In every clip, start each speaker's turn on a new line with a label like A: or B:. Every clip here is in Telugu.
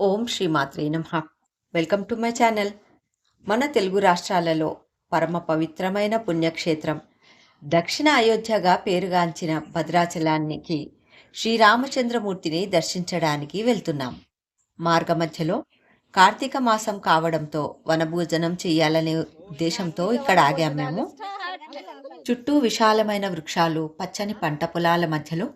A: ఓం శ్రీ మాత్రే నమ. Welcome to my channel. మన తెలుగు రాష్ట్రాలలో పరమ పవిత్రమైన పుణ్యక్షేత్రం. దక్షిణ అయోధ్యగా పేరుగాంచిన భద్రాచలానికి శ్రీరామచంద్రమూర్తిని దర్శించడానికి వెళ్తున్నాం. మార్గమధ్యలో కార్తీక మాసం కావడంతో వనభోజనం చేయాలనే ఉద్దేశంతో ఇక్కడ ఆగాం మేము. చుట్టూ విశాలమైన వృక్షాలు పచ్చని పంట పొలాల మధ్యలో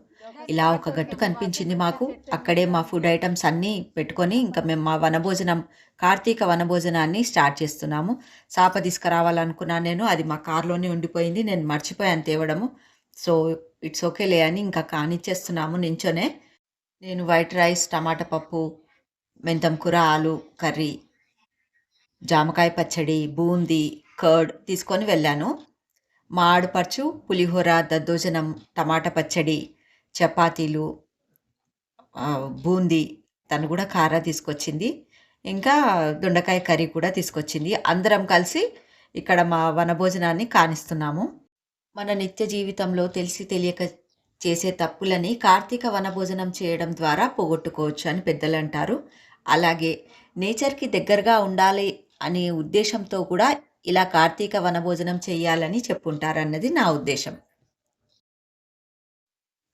A: ఇలా ఒక గట్టు కనిపించింది మాకు. అక్కడే మా ఫుడ్ ఐటమ్స్ అన్నీ పెట్టుకొని ఇంకా మేము మా వనభోజనం కార్తీక వనభోజనాన్ని స్టార్ట్ చేస్తున్నాము. చాప తీసుకురావాలనుకున్నాను నేను. అది మా కార్లోనే ఉండిపోయింది. నేను మర్చిపోయాను తేవడము. సో ఇట్స్ ఓకేలే అని ఇంకా కానిచ్చేస్తున్నాము నించోనే. నేను వైట్ రైస్ టమాటా పప్పు మెంతం కూర ఆలు కర్రీ జామకాయ పచ్చడి బూందీ కర్డ్ తీసుకొని వెళ్ళాను. మా ఆడపడుచు పులిహోర దద్దోజనం టమాటా పచ్చడి చపాతీలు బూందీ తను కూడా కారా తీసుకొచ్చింది. ఇంకా దొండకాయ కర్రీ కూడా తీసుకొచ్చింది. అందరం కలిసి ఇక్కడ మా వనభోజనాన్ని కానిస్తున్నాము. మన నిత్య జీవితంలో తెలిసి తెలియక చేసే తప్పులని కార్తీక వనభోజనం చేయడం ద్వారా పోగొట్టుకోవచ్చు అని పెద్దలు అంటారు. అలాగే నేచర్కి దగ్గరగా ఉండాలి అనే ఉద్దేశంతో కూడా ఇలా కార్తీక వనభోజనం చేయాలని చెప్పుంటారన్నది నా ఉద్దేశం.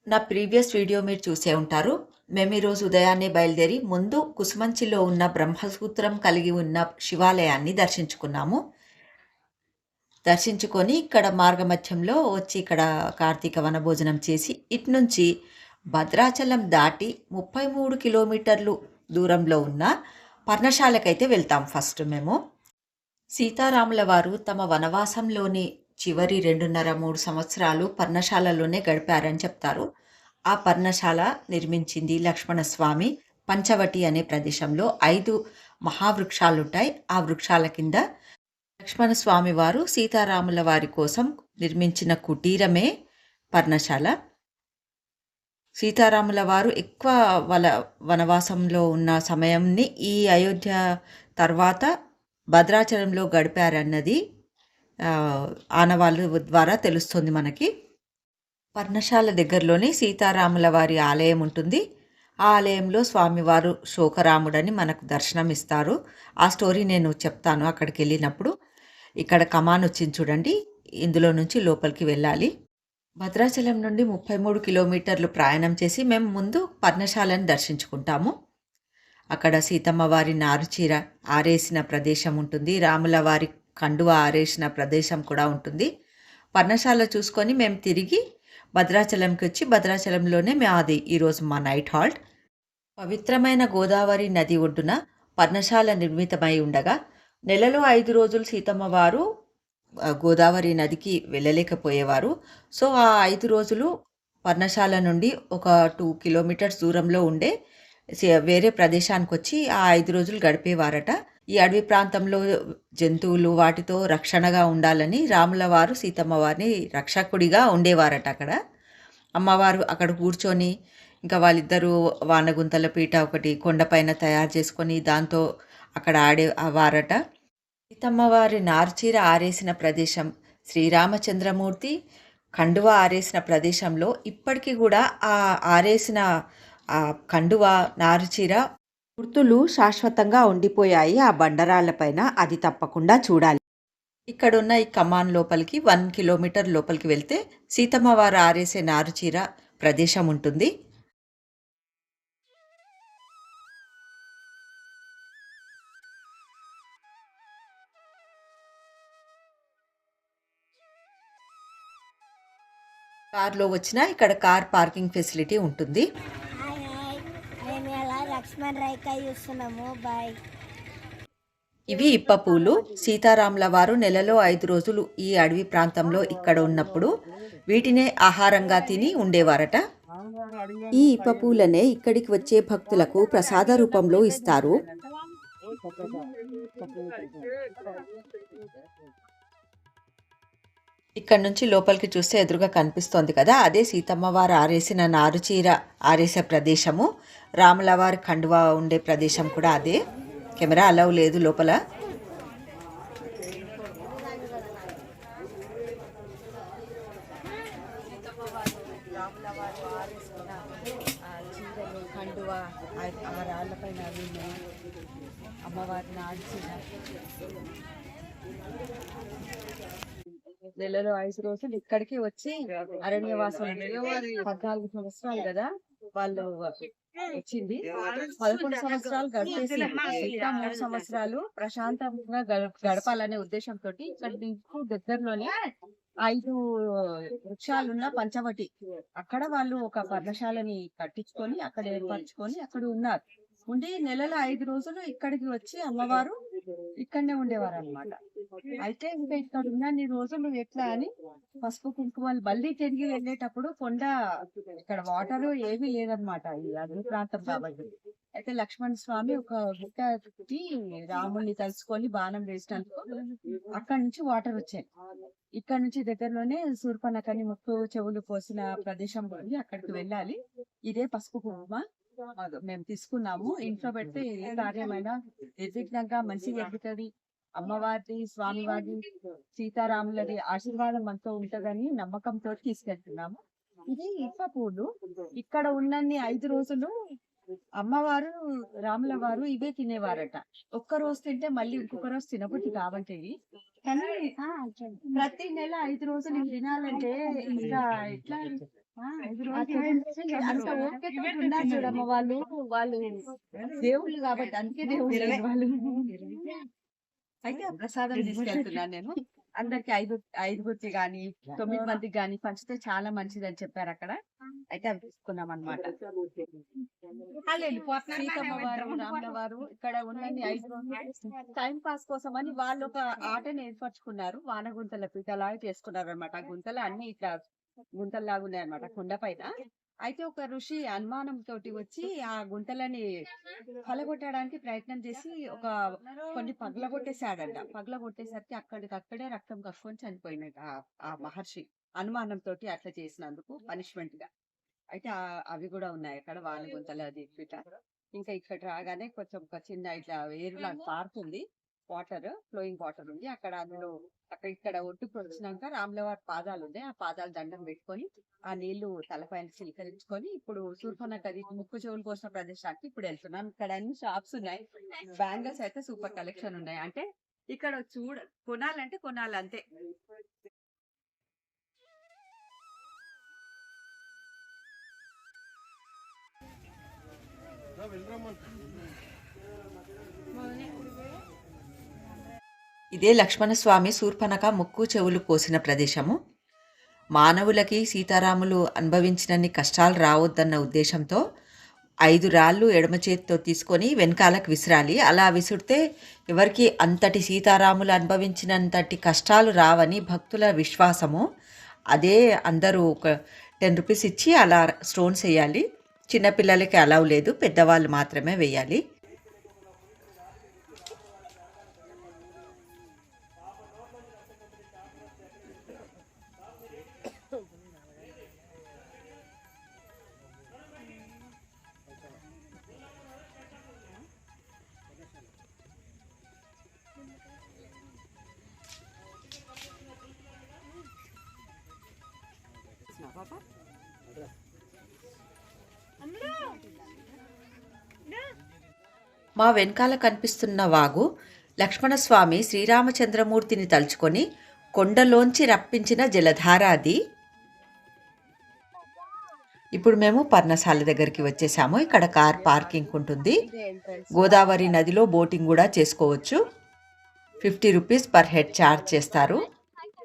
A: నా ప్రీవియస్ వీడియో మీరు చూసే ఉంటారు. మేము ఈరోజు ఉదయాన్నే బయలుదేరి ముందు కుసుమంచిలో ఉన్న బ్రహ్మసూత్రం కలిగి ఉన్న శివాలయాన్ని దర్శించుకున్నాము. దర్శించుకొని ఇక్కడ మార్గమధ్యంలో వచ్చి ఇక్కడ కార్తీక వనభోజనం చేసి ఇటు నుంచి భద్రాచలం దాటి ముప్పై మూడు కిలోమీటర్లు దూరంలో ఉన్న పర్ణశాలకైతే వెళ్తాం ఫస్ట్ మేము. సీతారాముల వారు తమ వనవాసంలోని చివరి రెండున్నర మూడు సంవత్సరాలు పర్ణశాలలోనే గడిపారని చెప్తారు. ఆ పర్ణశాల నిర్మించింది లక్ష్మణస్వామి పంచవటి అనే ప్రదేశంలో ఐదు మహావృక్షాలుంటాయి. ఆ వృక్షాల కింద లక్ష్మణస్వామి వారు సీతారాముల వారి కోసం నిర్మించిన కుటీరమే పర్ణశాల. సీతారాముల వారు ఎక్కువ వల వనవాసంలో ఉన్న సమయంని ఈ అయోధ్య తర్వాత భద్రాచలంలో గడిపారన్నది ఆనవాళ్ళు ద్వారా తెలుస్తుంది మనకి. పర్ణశాల దగ్గరలోనే సీతారాముల వారి ఆలయం ఉంటుంది. ఆ ఆలయంలో స్వామివారు శోకరాముడని మనకు దర్శనం ఇస్తారు. ఆ స్టోరీ నేను చెప్తాను అక్కడికి వెళ్ళినప్పుడు. ఇక్కడ కమాన్ వచ్చింది చూడండి. ఇందులో నుంచి లోపలికి వెళ్ళాలి. భద్రాచలం నుండి ముప్పై మూడు కిలోమీటర్లు ప్రయాణం చేసి మేము ముందు పర్ణశాలను దర్శించుకుంటాము. అక్కడ సీతమ్మ వారి నారుచీర ఆరేసిన ప్రదేశం ఉంటుంది. రాముల వారి కండువ ఆరేసిన ప్రదేశం కూడా ఉంటుంది. పర్ణశాల చూసుకొని మేము తిరిగి భద్రాచలంకి వచ్చి భద్రాచలంలోనే మేము అది ఈరోజు మా నైట్ హాల్ట్. పవిత్రమైన గోదావరి నది ఒడ్డున పర్ణశాల నిర్మితమై ఉండగా నెలలో ఐదు రోజులు సీతమ్మ వారు గోదావరి నదికి వెళ్ళలేకపోయేవారు. సో ఆ ఐదు రోజులు పర్ణశాల నుండి ఒక టూ కిలోమీటర్స్ దూరంలో ఉండే వేరే ప్రదేశానికి వచ్చి ఆ ఐదు రోజులు గడిపేవారట. ఈ అడవి ప్రాంతంలో జంతువులు వాటితో రక్షణగా ఉండాలని రాముల వారు సీతమ్మ వారిని రక్షకుడిగా ఉండేవారట అక్కడ. అమ్మవారు అక్కడ కూర్చొని ఇంకా వాళ్ళిద్దరూ వానగుంతల పీట ఒకటి కొండపైన తయారు చేసుకొని దాంతో అక్కడ ఆడే వారట. సీతమ్మ వారి నార్చీర ఆరేసిన ప్రదేశం శ్రీరామచంద్రమూర్తి కండువ ఆరేసిన ప్రదేశంలో ఇప్పటికీ కూడా ఆ ఆరేసిన ఆ కండువ నారుచీర గుర్తులు శాశ్వతంగా ఉండిపోయాయి. ఆ బండరాళ్ళపైన అది తప్పకుండా చూడాలి. ఇక్కడున్న ఈ కమాన్ లోపలికి వన్ కిలోమీటర్ లోపలికి వెళ్తే సీతమ్మ వారు ఆరేసే నారుచీర ప్రదేశం ఉంటుంది. కార్లో వచ్చినా ఇక్కడ కార్ పార్కింగ్ ఫెసిలిటీ ఉంటుంది.
B: లక్ష్మణ్ రైకా చూస్తున్నాము. బాయ్
A: ఇవి ఇప్పపూలు సీతారాముల వారు నెలలో ఐదు రోజులు ఈ అడవి ప్రాంతంలో ఇక్కడ ఉన్నప్పుడు వీటినే ఆహారంగా తిని ఉండేవారట. ఈ ఇప్పపూలనే ఇక్కడికి వచ్చే భక్తులకు ప్రసాద రూపంలో ఇస్తారు. ఇక్కడ నుంచి లోపలికి చూస్తే ఎదురుగా కనిపిస్తోంది కదా అదే సీతమ్మ వారు ఆరేసిన నారుచీర ఆరేసే ప్రదేశము. రాముల వారి కండువా ఉండే ప్రదేశం కూడా అదే. కెమెరా అలవ్ లేదు లోపల.
C: అమ్మవారిని ఆడిచిన నెలలో ఐదు రోజులు ఇక్కడికి వచ్చి అరణ్యవాసం పద్నాలుగు సంవత్సరాలు కదా వాళ్ళు వచ్చింది. పదకొండు సంవత్సరాలు గడిపేసి ఇంకా మూడు సంవత్సరాలు ప్రశాంతంగా గడ- గడపాలనే ఉద్దేశంతో ఇక్కడ నీకు దగ్గరలోనే ఐదు వృక్షాలున్న పంచవటి. అక్కడ వాళ్ళు ఒక పర్ణశాలని కట్టించుకొని అక్కడ ఏర్పరచుకొని అక్కడ ఉన్నారు. ఉండి నెలలో ఐదు రోజులు ఇక్కడికి వచ్చి అమ్మవారు ఇక్కడనే ఉండేవారు అనమాట అయితే ఇంకా ఇక్కడ ఉన్నన్ని రోజులు ఎట్లా అని పసుపు కుంకుమలు మళ్ళీ తిరిగి వెళ్ళేటప్పుడు కొండ ఇక్కడ వాటర్ ఏమీ లేదనమాట ఈ అడవి ప్రాంతం కాబట్టి. అయితే లక్ష్మణ స్వామి ఒక గుట్టకి రాముడిని తలుచుకొని బాణం వేసినందుకు అక్కడ నుంచి వాటర్ వచ్చాయి ఇక్కడ నుంచి దగ్గరలోనే సూర్పనకని ముక్కు చెవులు పోసిన ప్రదేశం ఉంది. అక్కడికి వెళ్ళాలి. ఇదే పసుపు కుంకుమ. మేము తీసుకున్నాము. ఇంట్లో పెడితే ఏ కార్యమైనా నిర్విఘ్నంగా మంచిగా జరుగుతుంది అమ్మవారి స్వామివారి సీతారాములది ఆశీర్వాదం మనతో ఉంటదని నమ్మకంతో తీసుకెళ్తున్నాము. ఇది ఇప్ప పూలు ఇక్కడ ఉన్నన్ని ఐదు రోజులు అమ్మవారు రాముల వారు ఇవే తినేవారట. ఒక్క రోజు తింటే మళ్ళీ ఇంకొక రోజు తినబుద్ధి కాబట్టి కానీ ప్రతి నెల ఐదు రోజులు తినాలంటే ఇంకా ఎట్లా అంత ఓపికతో ఉన్నారు చూడమ్మ వాళ్ళు. వాళ్ళు దేవుళ్ళు కాబట్టి అందుకే దేవుళ్ళు వాళ్ళు. అయితే ప్రసాదం తీసుకెళ్తున్నాను నేను. అందరికి ఐదు ఐదుగురికి గాని తొమ్మిది మందికి గాని పంచితే చాలా మంచిది అని చెప్పారు అక్కడ. అయితే అవి తీసుకున్నాం అనమాట సీతమ్మ వారు ఇక్కడ ఉన్నన్ని ఐదు టైం పాస్ కోసం అని వాళ్ళు ఒక ఆటను ఏర్పరచుకున్నారు. వాన గుంతల పీటలాగా చేసుకున్నారు అనమాట ఆ గుంతలు అన్ని ఇట్లా గుంతల్లాగా ఉన్నాయి అనమాట కొండ పైన. అయితే ఒక ఋషి అనుమానం తోటి వచ్చి ఆ గుంతలని పలగొట్టడానికి ప్రయత్నం చేసి ఒక కొన్ని పగలగొట్టేశాడంట. పగలగొట్టేసరికి అక్కడికి అక్కడే రక్తం కక్కుని చనిపోయినట్టు ఆ- మహర్షి అనుమానం తోటి అట్లా చేసినందుకు పనిష్మెంట్గా అయితే అవి కూడా ఉన్నాయి అక్కడ వాళ్ళ గుంతలు అది ఇంకా ఇక్కడ రాగానే కొంచెం ఒక చిన్న ఇట్లా ఏరులా పార్క్ ఉంది. వాటర్ ఫ్లోయింగ్ వాటర్ ఉంది. అక్కడ అందులో అక్కడ ఇక్కడ ఒడ్డుకు వచ్చినాక రాములవారి పాదాలు ఉన్నాయి ఆ పాదాలు దండం పెట్టుకొని ఆ నీళ్ళు తలపైన చిలకరించుకొని ఇప్పుడు సూర్పన అది ముక్కు చెవులు కోసిన ప్రదేశానికి ఇప్పుడు వెళ్తున్నాం. ఇక్కడ అన్ని షాప్స్ ఉన్నాయి. బ్యాంగిల్స్ అయితే సూపర్ కలెక్షన్ ఉన్నాయి. అంటే ఇక్కడ చూడ కొనాలంటే కొనాలి అంతే ఇదే లక్ష్మణస్వామి శూర్పణక ముక్కు చెవులు కోసిన ప్రదేశము. మానవులకి సీతారాములు అనుభవించినన్ని కష్టాలు రావద్దన్న ఉద్దేశంతో ఐదు రాళ్ళు ఎడమ చేతితో తీసుకొని వెనకాలకు విసిరాలి. అలా విసుడితే ఎవరికి అంతటి సీతారాములు అనుభవించినంతటి కష్టాలు రావని భక్తుల విశ్వాసము. అదే అందరూ ఒక టెన్ రూపీస్ ఇచ్చి అలా స్టోన్స్ వేయాలి. చిన్నపిల్లలకి అలవ్ లేదు. పెద్దవాళ్ళు మాత్రమే వేయాలి. మా వెనకాల కనిపిస్తున్న వాగు లక్ష్మణస్వామి శ్రీరామచంద్రమూర్తిని తలుచుకొని కొండలోంచి రప్పించిన జలధార అది ఇప్పుడు మేము పర్ణశాల దగ్గరికి వచ్చేసాము. ఇక్కడ కార్ పార్కింగ్ ఉంటుంది. గోదావరి నదిలో బోటింగ్ కూడా చేసుకోవచ్చు. Fifty rupees per head charge చేస్తారు.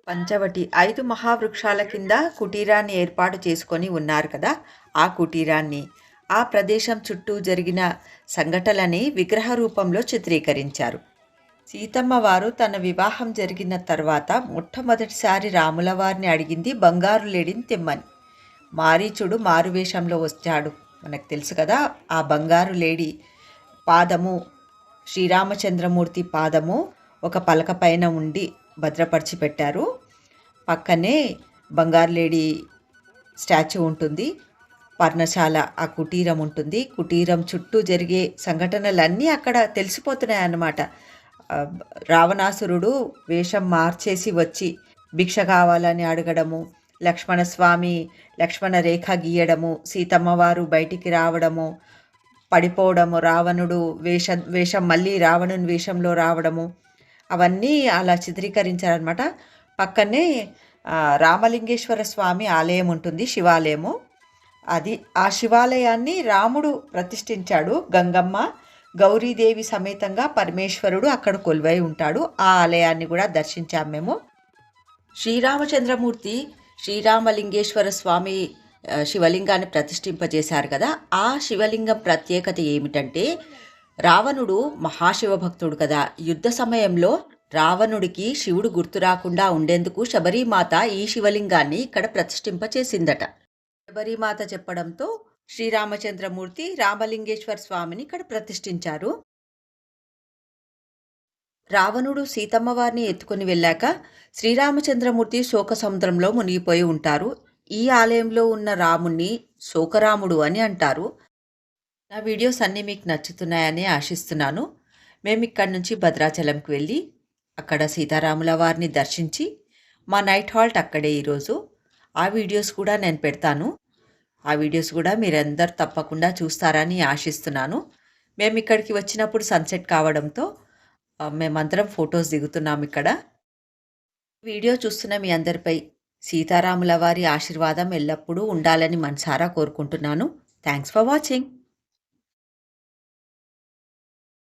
C: పంచవటి ఐదు మహావృక్షాల కింద కుటీరాన్ని ఏర్పాటు చేసుకొని ఉన్నారు కదా ఆ కుటీరాన్ని. ఆ ప్రదేశం చుట్టూ జరిగిన సంఘటనని విగ్రహ రూపంలో చిత్రీకరించారు. సీతమ్మ వారు తన వివాహం జరిగిన తర్వాత మొట్టమొదటిసారి రాముల వారిని అడిగింది బంగారు లేడిని తెమ్మని. మారీచుడు మారువేషంలో వచ్చాడు. మనకు తెలుసు కదా ఆ బంగారు లేడి పాదము శ్రీరామచంద్రమూర్తి పాదము ఒక పలక పైన ఉండి భద్రపరిచి పెట్టారు. పక్కనే బంగారు లేడి స్టాచ్యూ ఉంటుంది. పర్ణశాల ఆ కుటీరం ఉంటుంది. కుటీరం చుట్టూ జరిగే సంఘటనలన్నీ అక్కడ తెలిసిపోతున్నాయి అన్నమాట రావణాసురుడు వేషం మార్చేసి వచ్చి భిక్ష కావాలని అడగడము లక్ష్మణస్వామి లక్ష్మణ రేఖ గీయడము సీతమ్మవారు బయటికి రావడము
A: పడిపోవడము రావణుడు వేష వేషం మళ్ళీ రావణుని వేషంలో రావడము అవన్నీ అలా చిత్రీకరించారనమాట పక్కనే రామలింగేశ్వర స్వామి ఆలయం ఉంటుంది శివాలయము. అది ఆ శివాలయాన్ని రాముడు ప్రతిష్ఠించాడు గంగమ్మ. గౌరీదేవి సమేతంగా పరమేశ్వరుడు అక్కడ కొలువై ఉంటాడు. ఆ ఆలయాన్ని కూడా దర్శించాం మేము. శ్రీరామచంద్రమూర్తి శ్రీరామలింగేశ్వర స్వామి శివలింగాన్ని ప్రతిష్ఠింపజేశారు కదా. ఆ శివలింగం ప్రత్యేకత ఏమిటంటే రావణుడు మహాశివ భక్తుడు కదా. యుద్ధ సమయంలో రావణుడికి శివుడు గుర్తు రాకుండా ఉండేందుకు శబరిమాత ఈ శివలింగాన్ని ఇక్కడ ప్రతిష్ఠింపచేసిందట శబరిమాత చెప్పడంతో శ్రీరామచంద్రమూర్తి రామలింగేశ్వర స్వామిని ఇక్కడ ప్రతిష్ఠించారు. రావణుడు సీతమ్మ వారిని ఎత్తుకుని వెళ్ళాక శ్రీరామచంద్రమూర్తి శోక సముద్రంలో మునిగిపోయి ఉంటారు. ఈ ఆలయంలో ఉన్న రాముణ్ణి శోకరాముడు అని అంటారు. నా వీడియోస్ అన్నీ మీకు నచ్చుతున్నాయని ఆశిస్తున్నాను. మేము ఇక్కడి నుంచి భద్రాచలంకి వెళ్ళి అక్కడ సీతారాముల వారిని దర్శించి మా నైట్ హాల్ట్ అక్కడే ఈరోజు. ఆ వీడియోస్ కూడా నేను పెడతాను. ఆ వీడియోస్ కూడా మీరందరు తప్పకుండా చూస్తారని ఆశిస్తున్నాను. మేము ఇక్కడికి వచ్చినప్పుడు సన్సెట్ కావడంతో మేమందరం ఫొటోస్ దిగుతున్నాం ఇక్కడ. వీడియో చూస్తున్న మీ అందరిపై సీతారాముల వారి ఆశీర్వాదం ఎల్లప్పుడూ ఉండాలని మనసారా కోరుకుంటున్నాను. Thanks for watching.